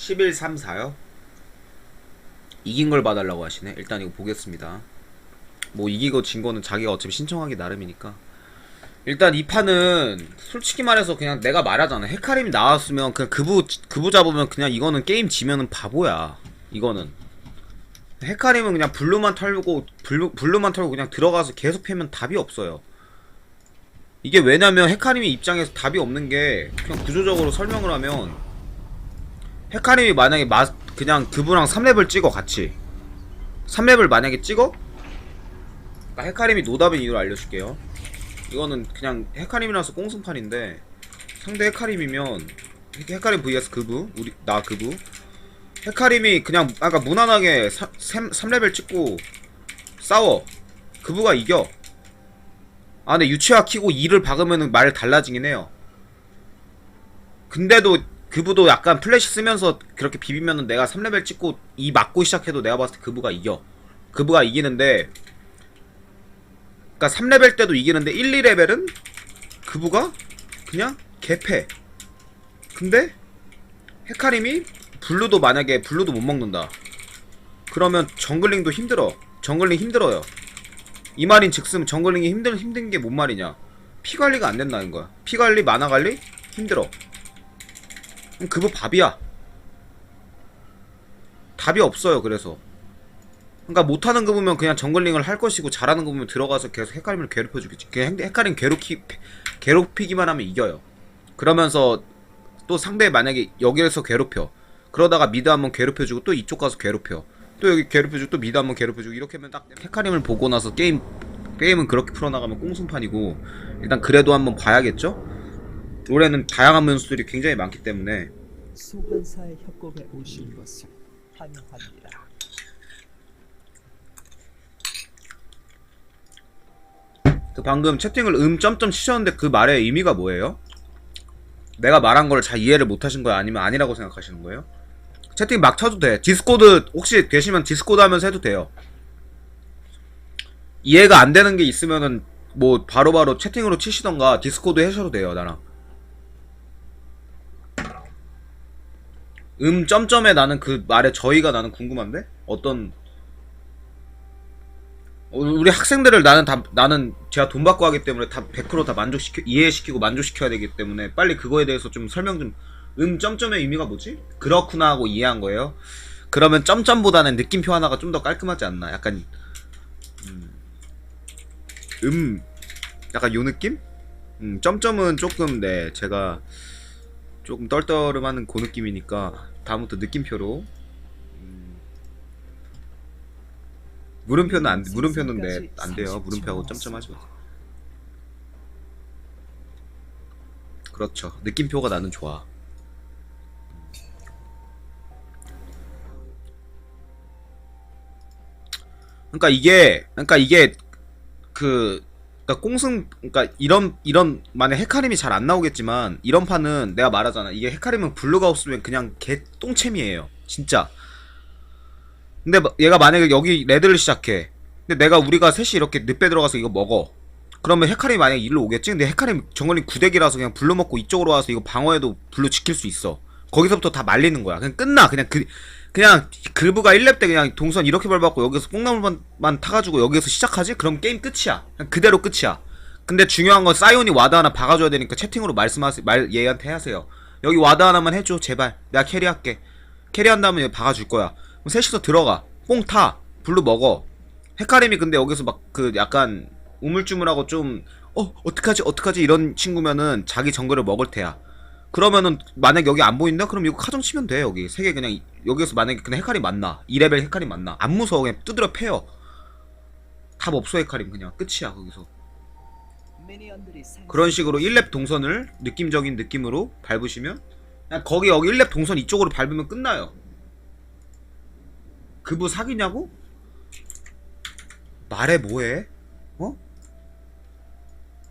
11, 3, 4요? 이긴 걸 봐달라고 하시네. 일단 이거 보겠습니다. 뭐 이기고 진 거는 자기가 어차피 신청하기 나름이니까. 일단 이 판은 솔직히 말해서 그냥 내가 말하잖아. 헤카림이 나왔으면 그냥 그부 그부 잡으면 그냥 이거는 게임 지면은 바보야. 이거는. 헤카림은 그냥 블루만 털고 블루 블루만 털고 그냥 들어가서 계속 패면 답이 없어요. 이게 왜냐면 헤카림이 입장에서 답이 없는 게 그냥 구조적으로 설명을 하면 헤카림이 만약에 마, 그냥 그분랑 3렙을 찍어 같이. 3렙을 만약에 찍어? 그러니까 헤카림이 노답인 이유를 알려줄게요. 이거는 그냥 헤카림이라서 꽁승판인데 상대 헤카림이면 헤카림 vs 그부? 우리 나 그부? 헤카림이 그냥 아까 무난하게 3, 3레벨 찍고 싸워. 그부가 이겨. 아 근데 유치화 키고 2를 박으면은 말 달라지긴 해요. 근데도 그부도 약간 플래시 쓰면서 그렇게 비비면은 내가 3레벨 찍고 2 맞고 시작해도 내가 봤을 때 그부가 이겨. 그부가 이기는데 그니까 3레벨 때도 이기는데 1, 2레벨은 그부가 그냥 개패. 근데 헤카림이 블루도 만약에 블루도 못 먹는다. 그러면 정글링도 힘들어. 정글링 힘들어요. 이 말인 즉슨 정글링이 힘든 힘든 게 뭔 말이냐? 피 관리가 안 된다는 거야. 피 관리 만화 관리 힘들어 그럼 그거 밥이야. 답이 없어요 그래서. 그러니까 못하는 거 보면 그냥 정글링을 할 것이고 잘하는 거 보면 들어가서 계속 헷갈림을 괴롭혀주겠지. 그냥 헷갈림 괴롭히 괴롭히기만 하면 이겨요. 그러면서 또 상대 만약에 여기에서 괴롭혀. 그러다가 미드 한번 괴롭혀주고 또 이쪽 가서 괴롭혀. 또 여기 괴롭혀주고 또 미드 한번 괴롭혀주고 이렇게 하면 딱 헤카림을 보고 나서 게임 게임은 그렇게 풀어나가면 꽁승판이고 일단 그래도 한번 봐야겠죠? 올해는 다양한 변수들이 굉장히 많기 때문에 소환사의 협곡에 오신 것을 환영합니다. 그 방금 채팅을 음 점점 치셨는데 그 말의 의미가 뭐예요? 내가 말한 걸 잘 이해를 못 하신 거야? 아니면 아니라고 생각하시는 거예요? 채팅 막 쳐도 돼. 디스코드 혹시 계시면 디스코드 하면서 해도 돼요. 이해가 안 되는 게 있으면은 뭐 바로바로 채팅으로 치시던가 디스코드 하셔도 돼요, 나랑. 음 점점에 나는 그 말에 저희가 나는 궁금한데? 어떤 어, 우리 학생들을 나는 다 나는 제가 돈 받고 하기 때문에 다 100%다 만족시켜 이해시키고 만족시켜야 되기 때문에 빨리 그거에 대해서 좀 설명 좀 음 점점의 의미가 뭐지? 그렇구나 하고 이해한 거예요. 그러면 점점보다는 느낌표 하나가 좀 더 깔끔하지 않나? 약간 음, 음 약간 요 느낌? 음 점점은 조금 네 제가 조금 떨떠름하는 그 느낌이니까 다음부터 느낌표로 음, 물음표는 안 물음표는 네, 안 돼요. 물음표하고 마세요. 그렇죠. 느낌표가 나는 좋아. 그러니까 이게 그러니까 이게 그 그러니까 꽁승 그러니까 이런 이런 만약 헤카림이 잘 안 나오겠지만 이런 판은 내가 말하잖아. 이게 헤카림은 블루가 없으면 그냥 개 똥챔이에요. 진짜. 근데 마- 얘가 만약에 여기 레드를 시작해. 근데 내가 우리가 셋이 이렇게 늪에 들어가서 이거 먹어. 그러면 헤카림이 만약에 일로 오겠지? 근데 헤카림 정글링 구대기라서 그냥 블루 먹고 이쪽으로 와서 이거 방어해도 블루 지킬 수 있어. 거기서부터 다 말리는 거야. 그냥 끝나. 그냥 그, 그냥 글브가 1렙 때 그냥 동선 이렇게 밟았고 여기서 뽕나물만 타가지고 여기서 시작하지? 그럼 게임 끝이야. 그냥 그대로 끝이야. 근데 중요한 건 사이온이 와드 하나 박아줘야 되니까 채팅으로 말씀하세요. 말 얘한테 하세요. 여기 와드 하나만 해줘 제발. 내가 캐리할게. 캐리한 다음에 얘 박아줄 거야. 그럼 셋이서 들어가. 뽕 타. 블루 먹어. 헤카림이 근데 여기서 막 그 약간 우물쭈물하고 좀 어, 어떡하지, 어떡하지 이런 친구면은 자기 정글을 먹을 테야. 그러면은 만약 여기 안 보인다? 그럼 이거 카정 치면 돼 여기 세 개 그냥 이- 여기에서 만약에 그냥 헤카림 만나 2레벨 헤카림 만나 안 무서워 그냥 두드려 패요 답 없어 헤카림 그냥 끝이야 거기서 그런 식으로 1렙 동선을 느낌적인 느낌으로 밟으시면 그냥 거기 여기 1렙 동선 이쪽으로 밟으면 끝나요 그부 사귀냐고? 말해 뭐해? 어?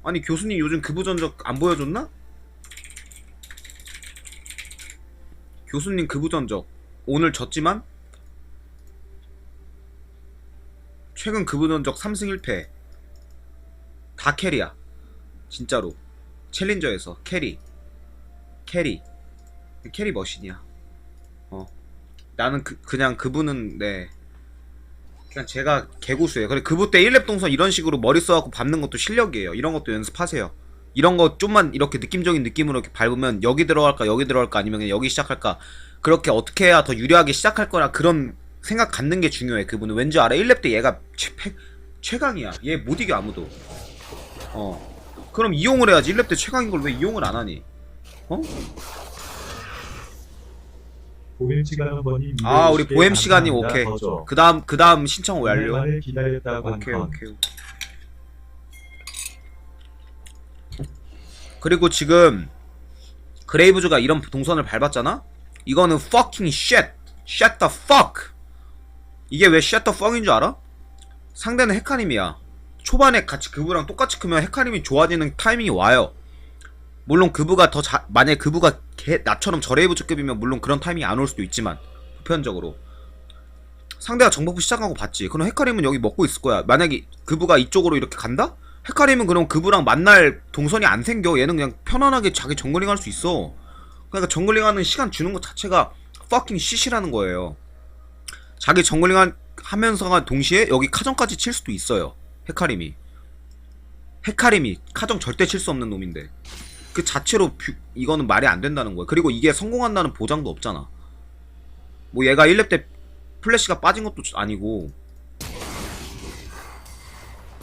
아니 교수님 요즘 그부 전적 안 보여줬나? 교수님 그부 전적. 오늘 졌지만 최근 그부 전적 3승 1패. 다 캐리야. 진짜로. 챌린저에서 캐리. 캐리. 캐리 머신이야. 어. 나는 그, 그냥 그분은 네. 그냥 제가 개고수예요. 그래 그분 때 1렙 동선 이런 식으로 머리 써갖고 밟는 것도 실력이에요. 이런 것도 연습하세요 이런 거 좀만 이렇게 느낌적인 느낌으로 이렇게 밟으면 여기 들어갈까 여기 들어갈까 아니면 그냥 여기 시작할까 그렇게 어떻게 해야 더 유리하게 시작할 거나 그런 생각 갖는 게 중요해 그분은. 왠지 알아? 1렙 때 얘가 최, 패- 최강이야. 얘 못 이겨 아무도. 어. 그럼 이용을 해야지. 1렙 때 최강인 걸 왜 이용을 안 하니? 어? 시간 아 우리 보hem 시간이 오케이. 더그 다음 그 다음 신청 완료. 오케이 한 오케이 그리고 지금 그레이브즈가 이런 동선을 밟았잖아? 이거는 fucking shit shut the fuck 이게 왜 shut the fuck인 줄 알아? 상대는 헤카림이야 초반에 같이 그부랑 똑같이 크면 헤카림이 좋아지는 타이밍이 와요 물론 그부가 더 자, 만약에 그부가 개, 나처럼 저레이브즈급이면 물론 그런 타이밍이 안 올 수도 있지만 보편적으로 상대가 정복부 시작하고 봤지. 그럼 헤카림은 여기 먹고 있을 거야. 만약에 그부가 이쪽으로 이렇게 간다? 헤카림은 그럼 그부랑 만날 동선이 안 생겨. 얘는 그냥 편안하게 자기 정글링 할 수 있어. 그러니까 정글링 하는 시간 주는 것 자체가 fucking shit이라는 거예요. 자기 정글링 한- 하면서가 동시에 여기 카정까지 칠 수도 있어요. 헤카림이. 헤카림이 카정 절대 칠 수 없는 놈인데. 그 자체로 뷰- 이거는 말이 안 된다는 거예요. 그리고 이게 성공한다는 보장도 없잖아. 뭐 얘가 1렙 때 플래시가 빠진 것도 아니고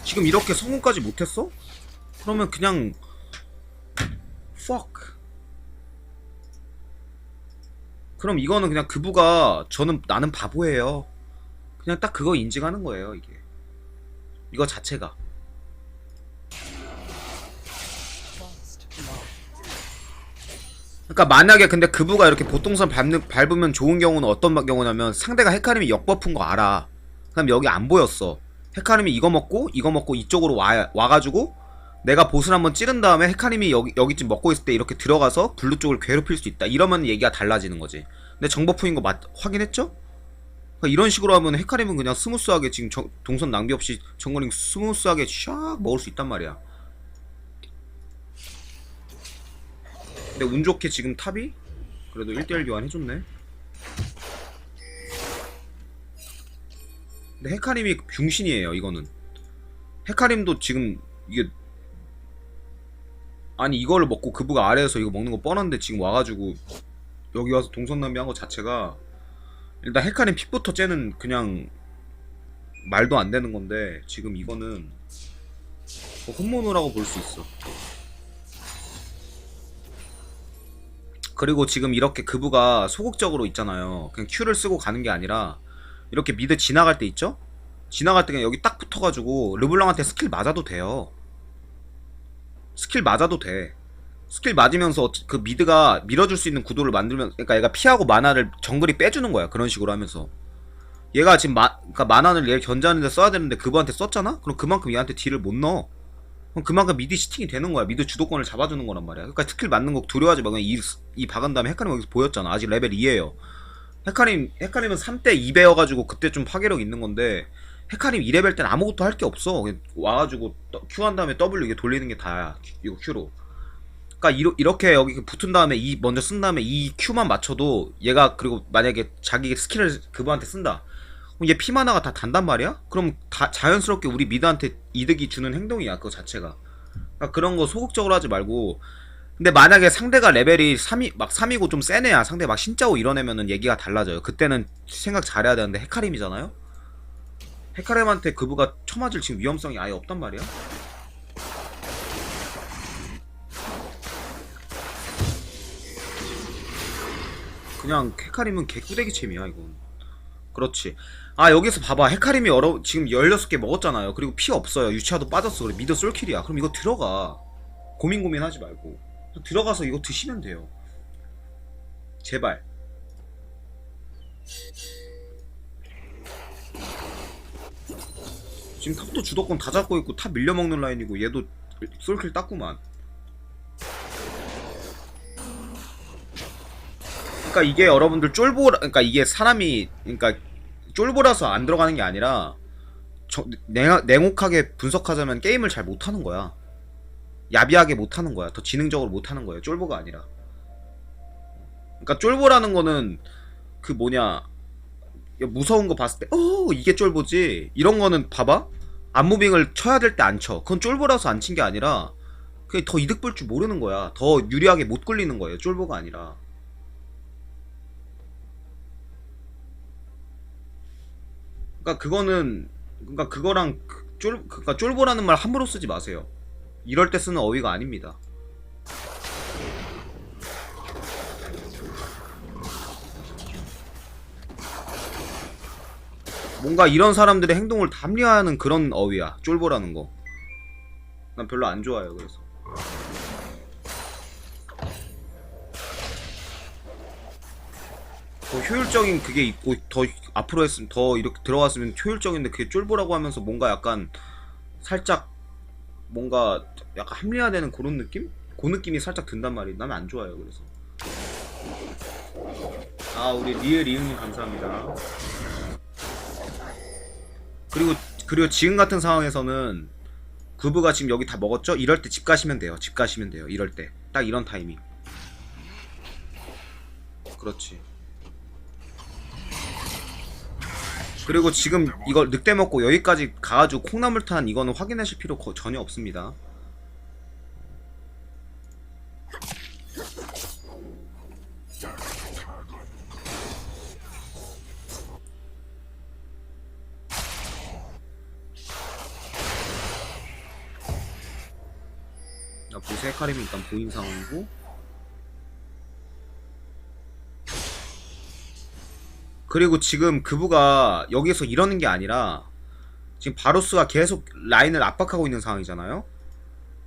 지금 이렇게 성공까지 못했어? 그러면 그냥 fuck 그럼 이거는 그냥 그부가 저는 나는 바보예요 그냥 딱 그거 인증하는 거예요 이게 이거 자체가. 그러니까 만약에 근데 그부가 이렇게 보통선 밟는, 밟으면 좋은 경우는 어떤 경우냐면 상대가 헤카림이 역버프인 거 알아. 그럼 여기 안 보였어. 헤카림이 이거 먹고 이거 먹고 이쪽으로 와 와가지고 내가 보스를 한번 찌른 다음에 헤카림이 여기 여기쯤 먹고 있을 때 이렇게 들어가서 블루 쪽을 괴롭힐 수 있다. 이러면 얘기가 달라지는 거지. 근데 정버프인 거 맞, 확인했죠? 그러니까 이런 식으로 하면 헤카림은 그냥 스무스하게 지금 정- 동선 낭비 없이 정거링 스무스하게 샥 먹을 수 있단 말이야. 근데 운 좋게 지금 탑이 그래도 1대1 교환 해줬네. 근데 헤카림이 병신이에요, 이거는. 헤카림도 지금 이게 아니 이거를 먹고 그부가 아래에서 이거 먹는 거 뻔한데 지금 와가지고 여기 와서 동선 낭비한 거 자체가 일단 헤카림 픽부터 째는 그냥 말도 안 되는 건데 지금 이거는 뭐 혼모노라고 볼 수 있어. 그리고 지금 이렇게 그부가 소극적으로 있잖아요. 그냥 Q를 쓰고 가는 게 아니라 이렇게 미드 지나갈 때 있죠? 지나갈 때 그냥 여기 딱 붙어가지고 르블랑한테 스킬 맞아도 돼요. 스킬 맞아도 돼. 스킬 맞으면서 그 미드가 밀어줄 수 있는 구도를 만들면 그러니까 얘가 피하고 만화를 정글이 빼주는 거야. 그런 식으로 하면서. 얘가 지금 마, 그러니까 만화를 얘 견제하는데 써야 되는데 그부한테 썼잖아? 그럼 그만큼 얘한테 딜을 못 넣어. 그럼 그만큼 미드 시팅이 되는 거야. 미드 주도권을 잡아주는 거란 말이야. 그러니까 스킬 맞는 거 두려워하지 마. 그냥 이, 이 박은 다음에 헤카림 여기서 보였잖아. 아직 레벨 2에요. 헤카림, 헤카림은 3대 2배여가지고 그때 좀 파괴력 있는 건데, 헤카림 2레벨 때는 아무것도 할 게 없어. 와가지고 Q 한 다음에 W 이게 돌리는 게 다야. 이거 Q로. 그러니까 이렇게 여기 붙은 다음에 이 먼저 쓴 다음에 이 Q만 맞춰도 얘가 그리고 만약에 자기 스킬을 그분한테 쓴다. 그럼 얘 피마나가 다 단단 말이야? 그럼 다 자연스럽게 우리 미드한테 이득이 주는 행동이야 그거 자체가. 그러니까 그런 거 소극적으로 하지 말고. 근데 만약에 상대가 레벨이 3이 막 3이고 좀 센 애야. 상대 막 신짜오 이런 애면은 얘기가 달라져요. 그때는 생각 잘해야 되는데 헤카림이잖아요. 헤카림한테 그부가 쳐맞을 지금 위험성이 아예 없단 말이야. 그냥 헤카림은 개꾸대기 챔이야 이건. 그렇지. 아 여기서 봐봐 헤카림이 여러 지금 16개 먹었잖아요. 그리고 피 없어요. 유치아도 빠졌어. 그래 미드 솔킬이야. 그럼 이거 들어가. 고민 고민하지 말고 들어가서 이거 드시면 돼요. 제발. 지금 탑도 주도권 다 잡고 있고 탑 밀려먹는 라인이고 얘도 솔킬 땄구만. 그러니까 이게 여러분들 쫄보라 그러니까 이게 사람이 그러니까 쫄보라서 안 들어가는 게 아니라 저, 냉, 냉혹하게 분석하자면 게임을 잘 못하는 거야. 야비하게 못하는 거야. 더 지능적으로 못하는 거예요. 쫄보가 아니라. 그러니까 쫄보라는 거는 그 뭐냐 야, 무서운 거 봤을 때 어 이게 쫄보지 이런 거는 봐봐 안무빙을 쳐야 될 때 안 쳐. 그건 쫄보라서 안 친 게 아니라 그냥 더 이득 볼 줄 모르는 거야. 더 유리하게 못 굴리는 거예요. 쫄보가 아니라. 그러니까 그거는 그러니까 그거랑 그쫄 그러니까 쫄보라는 말 함부로 쓰지 마세요. 이럴 때 쓰는 어휘가 아닙니다. 뭔가 이런 사람들의 행동을 담리하는 그런 어휘야. 쫄보라는 거. 난 별로 안 좋아요. 그래서. 더 효율적인 그게 있고 더 앞으로 했으면 더 이렇게 들어갔으면 효율적인데 그게 쫄보라고 하면서 뭔가 약간 살짝 뭔가 약간 합리화되는 그런 느낌? 그 느낌이 살짝 든단 말이에요. 나는 안 좋아요. 그래서. 아 우리 리을 이응님 감사합니다. 그리고 그리고 지금 같은 상황에서는 구부가 지금 여기 다 먹었죠? 이럴 때 집 가시면 돼요. 집 가시면 돼요. 이럴 때 딱 이런 타이밍. 그렇지. 그리고 지금 이걸 늑대 먹고 여기까지 가가지고 콩나물 탄 이거는 확인하실 필요 거- 전혀 없습니다. 자, 보세 카림이 일단 보인 상황이고 그리고 지금 그부가 여기서 이러는 게 아니라 지금 바로스가 계속 라인을 압박하고 있는 상황이잖아요?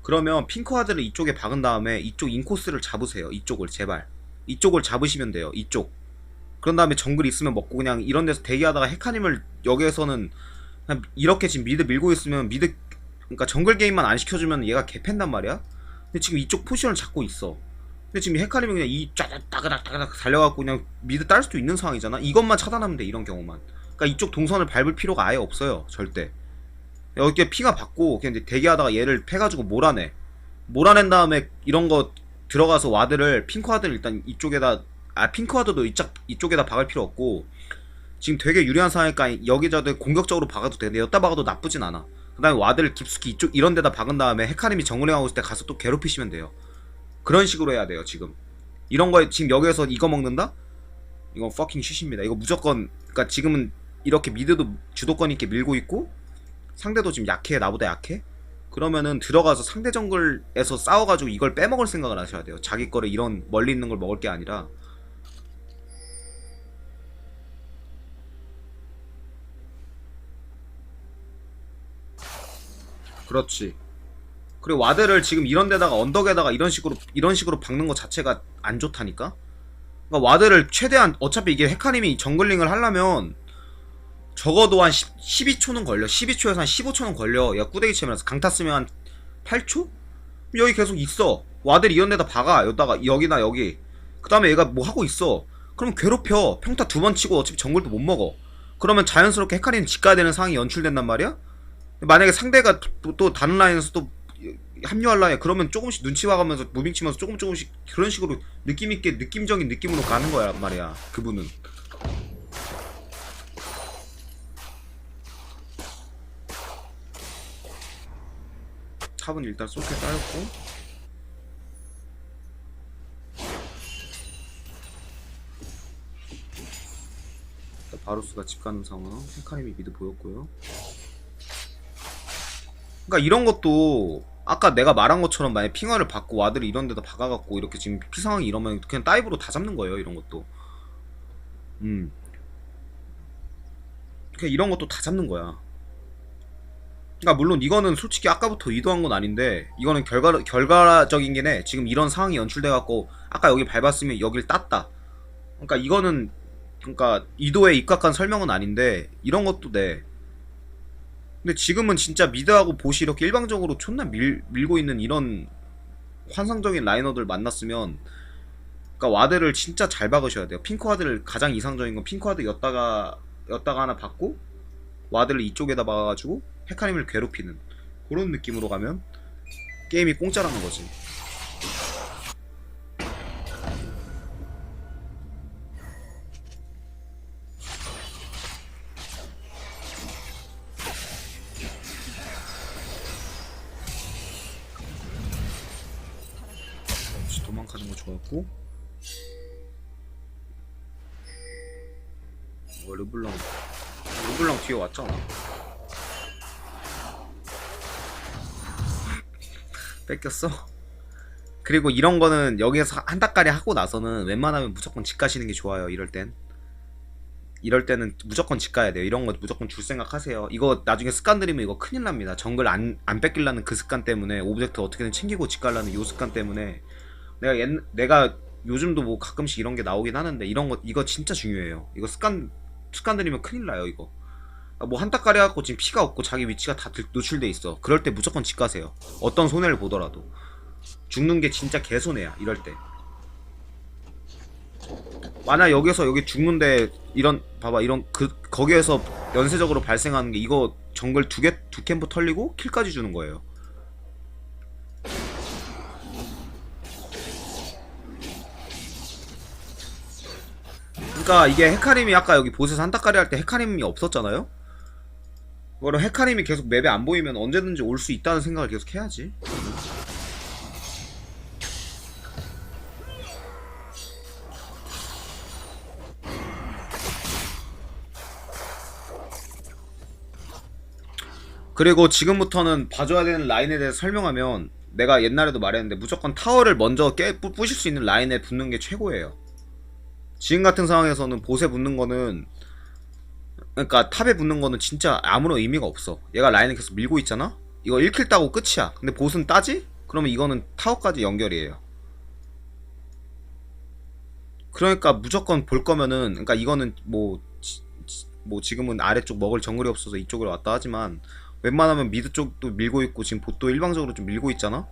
그러면 핑크와드를 이쪽에 박은 다음에 이쪽 인코스를 잡으세요. 이쪽을 제발. 이쪽을 잡으시면 돼요. 이쪽. 그런 다음에 정글 있으면 먹고 그냥 이런 데서 대기하다가 헤카님을 여기에서는 이렇게 지금 미드 밀고 있으면 미드 그러니까 정글 게임만 안 시켜주면 얘가 개팬단 말이야? 근데 지금 이쪽 포지션을 잡고 있어. 근데 지금 헤카림이 그냥 이 짜닥 따그닥 따그닥 달려갖고 그냥 미드 딸 수도 있는 상황이잖아. 이것만 차단하면 돼 이런 경우만. 그러니까 이쪽 동선을 밟을 필요가 아예 없어요 절대. 여기 피가 받고 그냥 대기하다가 얘를 패가지고 몰아내. 몰아낸 다음에 이런 거 들어가서 와드를 핑크 와드를 일단 이쪽에다 아 핑크 와드도 이쪽 이쪽에다 박을 필요 없고 지금 되게 유리한 상황이니까 여기저기 공격적으로 박아도 되는데 여기다 박아도 나쁘진 않아. 그 다음에 와드를 깊숙이 이쪽 이런 데다 박은 다음에 헤카림이 정글링하고 있을 때 가서 또 괴롭히시면 돼요 그런 식으로 해야 돼요 지금. 이런 거에 지금 여기에서 이거 먹는다? 이건 fucking 슛입니다. 이거 무조건 그니까 지금은 이렇게 미드도 주도권 있게 밀고 있고 상대도 지금 약해 나보다 약해? 그러면은 들어가서 상대 정글에서 싸워가지고 이걸 빼먹을 생각을 하셔야 돼요. 자기 거를 이런 멀리 있는 걸 먹을 게 아니라. 그렇지. 그리고 와드를 지금 이런 데다가 언덕에다가 이런 식으로 이런 식으로 박는 것 자체가 안 좋다니까. 그러니까 와드를 최대한 어차피 이게 헤카님이 정글링을 하려면 적어도 한 10, 12초는 걸려. 12초에서 한 15초는 걸려. 야 꾸대기 치면서 강타 쓰면 한 8초? 여기 계속 있어. 와드를 이런 데다 박아. 여기다가 여기나 여기. 그 다음에 얘가 뭐 하고 있어. 그럼 괴롭혀. 평타 두 번 치고 어차피 정글도 못 먹어. 그러면 자연스럽게 헤카림 집 가야 되는 상황이 연출된단 말이야? 만약에 상대가 또, 또 다른 라인에서 또 합류할라해 그러면 조금씩 눈치 봐가면서 무빙 치면서 조금 조금씩 그런 식으로 느낌 있게 느낌적인 느낌으로 가는 거야 말이야 그분은. 탑은 일단 쏠게 따였고. 일단 바루스가 집 가는 상황 헤카림이 미드 보였고요 그러니까 이런 것도 아까 내가 말한 것처럼 만약 핑화를 받고 와드를 이런 데다 박아갖고 이렇게 지금 피 상황이 이러면 그냥 다이브로 다 잡는 거예요 이런 것도. 음. 그냥 이런 것도 다 잡는 거야. 그러니까 물론 이거는 솔직히 아까부터 의도한 건 아닌데 이거는 결과 결과적인 게 네. 지금 이런 상황이 연출돼갖고 아까 여기 밟았으면 여길 땄다. 그러니까 이거는 그러니까 이도에 입각한 설명은 아닌데 이런 것도 돼 근데 지금은 진짜 미드하고 보시 이렇게 일방적으로 존나 밀, 밀고 있는 이런 환상적인 라이너들 만났으면 그러니까 와드를 진짜 잘 박으셔야 돼요. 핑크 와드를 가장 이상적인 건 핑크 와드 였다가 였다가 하나 받고 와드를 이쪽에다 박아가지고 헤카림을 괴롭히는 그런 느낌으로 가면 게임이 공짜라는 거지. 뺏겼어? 그리고 이런 거는 여기에서 한 닭까리 하고 나서는 웬만하면 무조건 집 가시는 게 좋아요 이럴 땐. 이럴 때는 무조건 집 가야 돼요. 이런 거 무조건 줄 생각 하세요. 이거 나중에 습관 들이면 이거 큰일 납니다. 정글 안, 안 뺏기려는 그 습관 때문에 오브젝트 어떻게든 챙기고 집 가려는 요 습관 때문에. 내가 옛, 내가 요즘도 뭐 가끔씩 이런 게 나오긴 하는데 이런 거 이거 진짜 중요해요. 이거 습관 습관 들이면 큰일 나요 이거 뭐 한따까리 갖고 지금 피가 없고 자기 위치가 다 들- 노출돼 있어. 그럴 때 무조건 집 가세요. 어떤 손해를 보더라도. 죽는 게 진짜 개손해야 이럴 때. 만약 여기서 여기 죽는데 이런 봐봐 이런 그 거기에서 연쇄적으로 발생하는 게 이거 정글 두 개 두 캠프 털리고 킬까지 주는 거예요. 그러니까 이게 헤카림이 아까 여기 보스에서 한따까리 할 때 헤카림이 없었잖아요 그거를 헤카림이 계속 맵에 안 보이면 언제든지 올 수 있다는 생각을 계속 해야지 그리고 지금부터는 봐줘야 되는 라인에 대해서 설명하면 내가 옛날에도 말했는데 무조건 타워를 먼저 깨 부, 부실 수 있는 라인에 붙는 게 최고예요. 지금 같은 상황에서는 보세 붙는 거는 그러니까 탑에 붙는 거는 진짜 아무런 의미가 없어. 얘가 라인을 계속 밀고 있잖아. 이거 1킬 따고 끝이야. 근데 보스는 따지? 그러면 이거는 타워까지 연결이에요. 그러니까 무조건 볼 거면은 그러니까 이거는 뭐 지- 지- 뭐 지금은 아래쪽 먹을 정글이 없어서 이쪽으로 왔다 하지만 웬만하면 미드 쪽도 밀고 있고 지금 보도 일방적으로 좀 밀고 있잖아.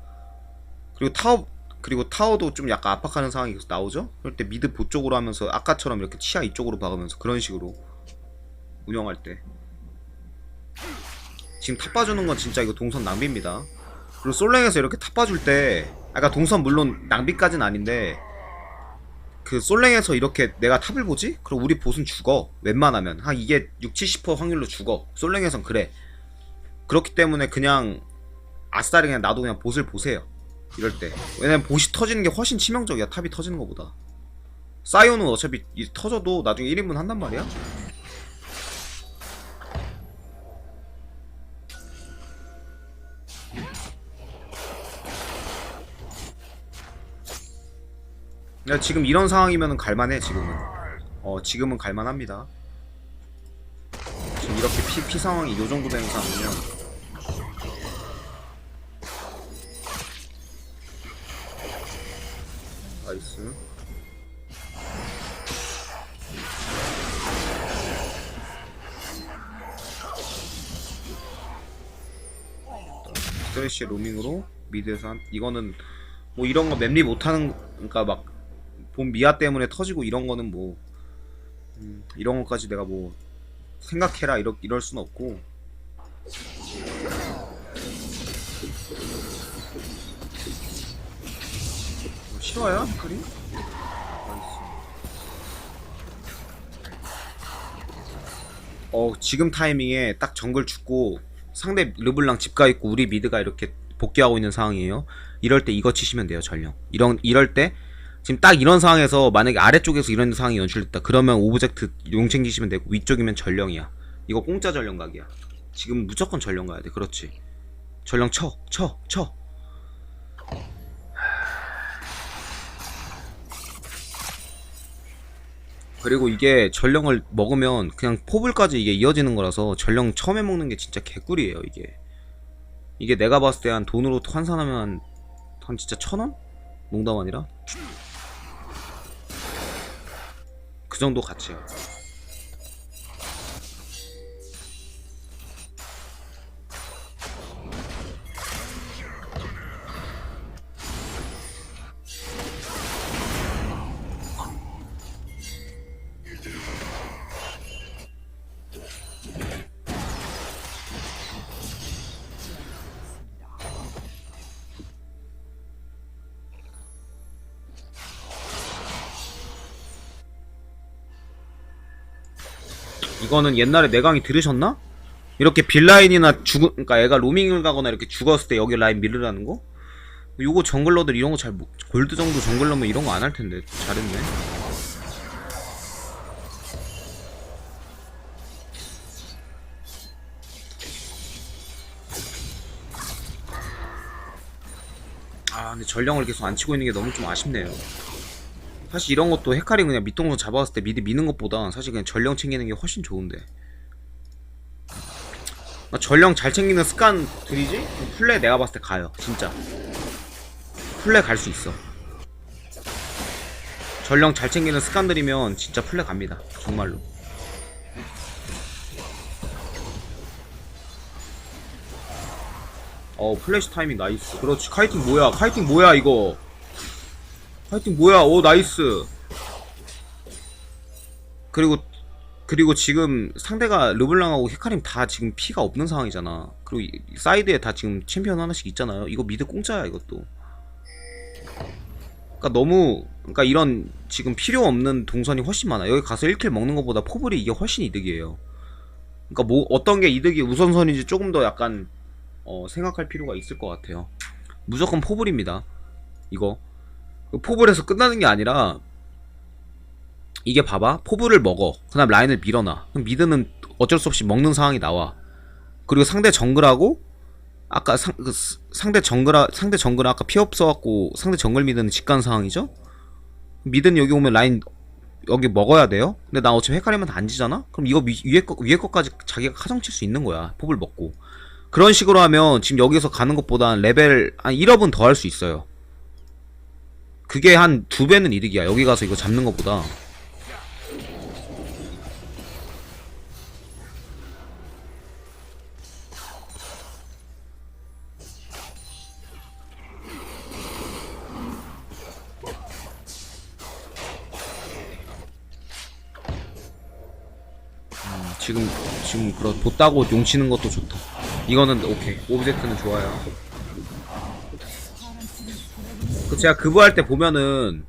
그리고 타워 그리고 타워도 좀 약간 압박하는 상황이 계속 나오죠. 그럴 때 미드 보 쪽으로 하면서 아까처럼 이렇게 치아 이쪽으로 박으면서 그런 식으로 운영할 때 지금 탑 봐주는 건 진짜 이거 동선 낭비입니다. 그리고 솔랭에서 이렇게 탑 봐줄 때 아까 동선 물론 낭비까지는 아닌데 그 솔랭에서 이렇게 내가 탑을 보지? 그럼 우리 보스는 죽어. 웬만하면 한 이게 6, 70% 확률로 죽어. 솔랭에선 그래. 그렇기 때문에 그냥 아싸리 그냥 나도 그냥 보스를 보세요. 이럴 때. 왜냐면 보시 터지는 게 훨씬 치명적이야. 탑이 터지는 것보다. 사이오는 어차피 이- 터져도 나중에 1인분 한단 말이야. 야, 지금 이런 상황이면 갈만해 지금은. 어 지금은 갈만합니다. 지금 이렇게 피, 피 상황이 요 정도 되는 상황이면 나이스. 스트레시 로밍으로 미드에서 한 이거는 뭐 이런 거 맵리 못하는 그러니까 막 본 미아 때문에 터지고 이런 거는 뭐 음, 이런 것까지 내가 뭐 생각해라 이럴 이럴 순 없고 뭐 싫어요? 그림? 어 지금 타이밍에 딱 정글 죽고 상대 르블랑 집가 있고 우리 미드가 이렇게 복귀하고 있는 상황이에요. 이럴 때 이거 치시면 돼요 전령. 이런 이럴 때 지금 딱 이런 상황에서 만약에 아래쪽에서 이런 상황이 연출됐다. 그러면 오브젝트 용 챙기시면 되고 위쪽이면 전령이야. 이거 공짜 전령 각이야. 지금 무조건 전령 가야 돼. 그렇지. 전령 쳐, 쳐, 쳐. 그리고 이게 전령을 먹으면 그냥 포블까지 이게 이어지는 거라서 전령 처음에 먹는 게 진짜 개꿀이에요 이게 이게 내가 봤을 때 한 돈으로 환산하면 한 진짜 천 원? 농담 아니라 그 정도 가치야 이거는 옛날에 내강이 들으셨나? 이렇게 빌라인이나 죽 그러니까 애가 로밍을 가거나 이렇게 죽었을 때 여기 라인 밀으라는 거? 요거 정글러들 이런 거 잘 골드 정도 정글러면 이런 거 안 할 텐데 잘했네. 아 근데 전령을 계속 안 치고 있는 게 너무 좀 아쉽네요. 사실 이런 것도 헤카리 그냥 밑동선 잡아왔을 때 미드 미는 것보다 사실 그냥 전령 챙기는 게 훨씬 좋은데. 나 전령 잘 챙기는 습관 들이지? 플레 내가 봤을 때 가요 진짜. 플레 갈 수 있어. 전령 잘 챙기는 습관 들이면 진짜 플레 갑니다 정말로. 어 플래시 타이밍 나이스. 그렇지 카이팅 뭐야? 카이팅 뭐야 이거 카이팅 뭐야 오 나이스 그리고 그리고 지금 상대가 르블랑하고 히카림 다 지금 피가 없는 상황이잖아. 그리고 이- 사이드에 다 지금 챔피언 하나씩 있잖아요. 이거 미드 공짜야 이것도. 그러니까 너무 그러니까 이런 지금 필요 없는 동선이 훨씬 많아. 여기 가서 1킬 먹는 것보다 포블이 이게 훨씬 이득이에요. 그러니까 뭐 어떤 게 이득이 우선선인지 조금 더 약간 어, 생각할 필요가 있을 것 같아요. 무조건 포블입니다. 이거 그 포블에서 끝나는 게 아니라 이게 봐봐. 포브를 먹어. 그 다음 라인을 밀어놔. 그럼 미드는 어쩔 수 없이 먹는 상황이 나와. 그리고 상대 정글하고 아까 상, 그 스- 상대 정글하 상대 정글은 아까 피 없어갖고 상대 정글 미드는 직간 상황이죠? 미드는 여기 오면 라인 여기 먹어야 돼요? 근데 나 어차피 헷갈리면 안 지잖아? 그럼 이거 위, 위에 거 위에 거까지 자기가 카정 칠 수 있는 거야. 포브를 먹고. 그런 식으로 하면 지금 여기서 가는 것보다 레벨 한 1업은 더 할 수 있어요 그게 한 두 배는 이득이야 여기 가서 이거 잡는 것보다 지금 지금 그런 보따고 용 치는 것도 좋다. 이거는 오케이. 오브젝트는 좋아요. 그 제가 그부 할 때 보면은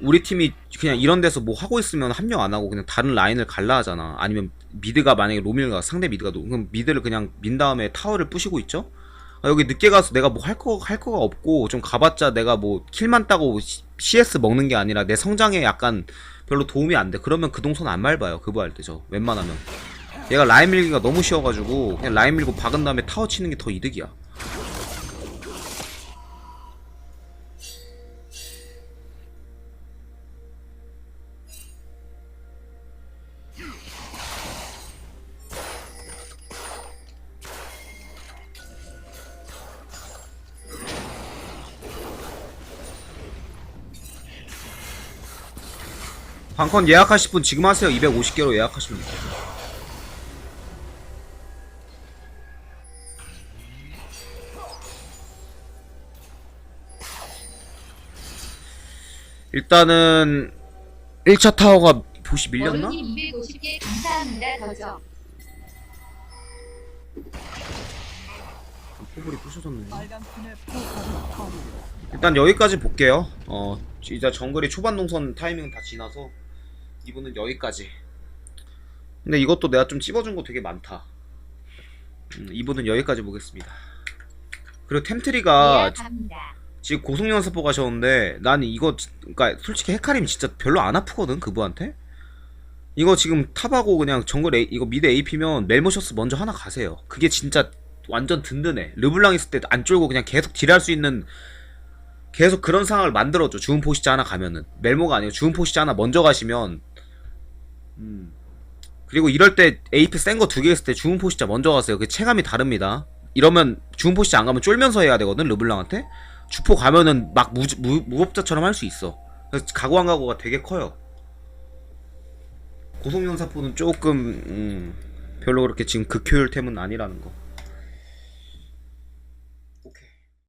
우리 팀이 그냥 이런 데서 뭐 하고 있으면 합류 안 하고 그냥 다른 라인을 갈라 하잖아. 아니면 미드가 만약에 로밀가 상대 미드가 노 그럼 미드를 그냥 민 다음에 타워를 부시고 있죠. 아, 여기 늦게 가서 내가 뭐 할 거 할 거가 없고 좀 가봤자 내가 뭐 킬만 따고 C- CS 먹는 게 아니라 내 성장에 약간 별로 도움이 안 돼. 그러면 그 동선 안 밟아요. 그부 할때저 웬만하면. 얘가 라인 밀기가 너무 쉬워가지고 그냥 라인 밀고 박은 다음에 타워 치는 게 더 이득이야. 방컨 예약하실 분 지금 하세요. 250개로 예약하시면 돼요. 일단은 1차 타워가 보시 밀렸나? 어른님 250개 감사합니다. 더죠. 포블이 부셔졌네. 일단 여기까지 볼게요. 어, 이제 정글이 초반 동선 타이밍은 다 지나서 이분은 여기까지. 근데 이것도 내가 좀 찝어준 거 되게 많다. 음, 이분은 여기까지 보겠습니다. 그리고 템트리가. 지금 고속연습보 가셨는데 나는 이거 지- 그러니까 솔직히 헤카림 진짜 별로 안 아프거든 그분한테. 이거 지금 탑하고 그냥 정글 A, 이거 미드 AP면 멜모셔스 먼저 하나 가세요. 그게 진짜 완전 든든해. 르블랑 있을 때 안 쫄고 그냥 계속 딜할 수 있는 계속 그런 상황을 만들어줘. 주은 포시자 하나 가면은 멜모가 아니고 주은 포시자 하나 먼저 가시면 음. 그리고 이럴 때 AP 센거 두 개 있을 때 주은 포시자 먼저 가세요. 그 체감이 다릅니다. 이러면 주은 포시자 안 가면 쫄면서 해야 되거든 르블랑한테. 주포 가면은 막 무, 무, 무법자처럼 할 수 있어. 그래서 각오 안 각오가 되게 커요. 고속연사포는 조금 음, 별로 그렇게 지금 극효율템은 아니라는 거.